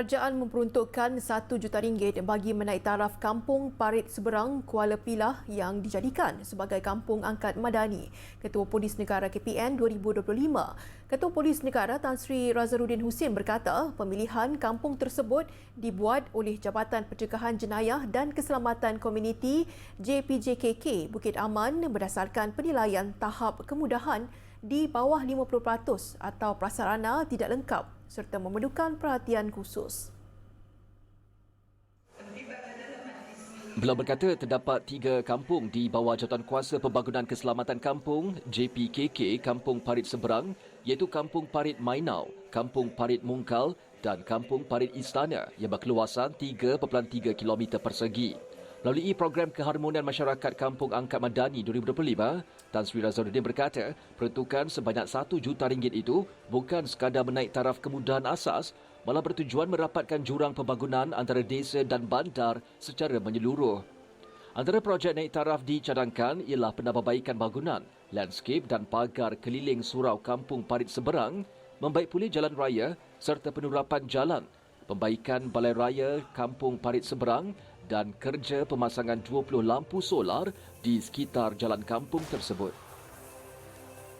Kerajaan memperuntukkan 1 juta ringgit bagi menaik taraf Kampung Parit Seberang Kuala Pilah yang dijadikan sebagai kampung angkat madani. Ketua Polis Negara KPN 2025. Ketua Polis Negara Tan Sri Razaruddin Hussein berkata, pemilihan kampung tersebut dibuat oleh Jabatan Pencegahan Jenayah dan Keselamatan Komuniti JPJKK Bukit Aman berdasarkan penilaian tahap kemudahan di bawah 50% atau prasarana tidak lengkap serta memerlukan perhatian khusus. Beliau berkata terdapat tiga kampung di bawah jawatan kuasa Pembangunan Keselamatan Kampung JPKK Kampung Parit Seberang iaitu Kampung Parit Mainau, Kampung Parit Mungkal dan Kampung Parit Istana yang berkeluasan 3.3 km persegi. Melalui program keharmonian masyarakat Kampung Angkat Madani 2025, Tan Sri Razaruddin berkata, peruntukan sebanyak 1 juta ringgit itu bukan sekadar menaik taraf kemudahan asas, malah bertujuan merapatkan jurang pembangunan antara desa dan bandar secara menyeluruh. Antara projek naik taraf dicadangkan ialah penambahbaikan bangunan, landscape dan pagar keliling surau Kampung Parit Seberang, membaik pulih jalan raya serta penurapan jalan, pembaikan balai raya Kampung Parit Seberang dan kerja pemasangan 20 lampu solar di sekitar jalan kampung tersebut.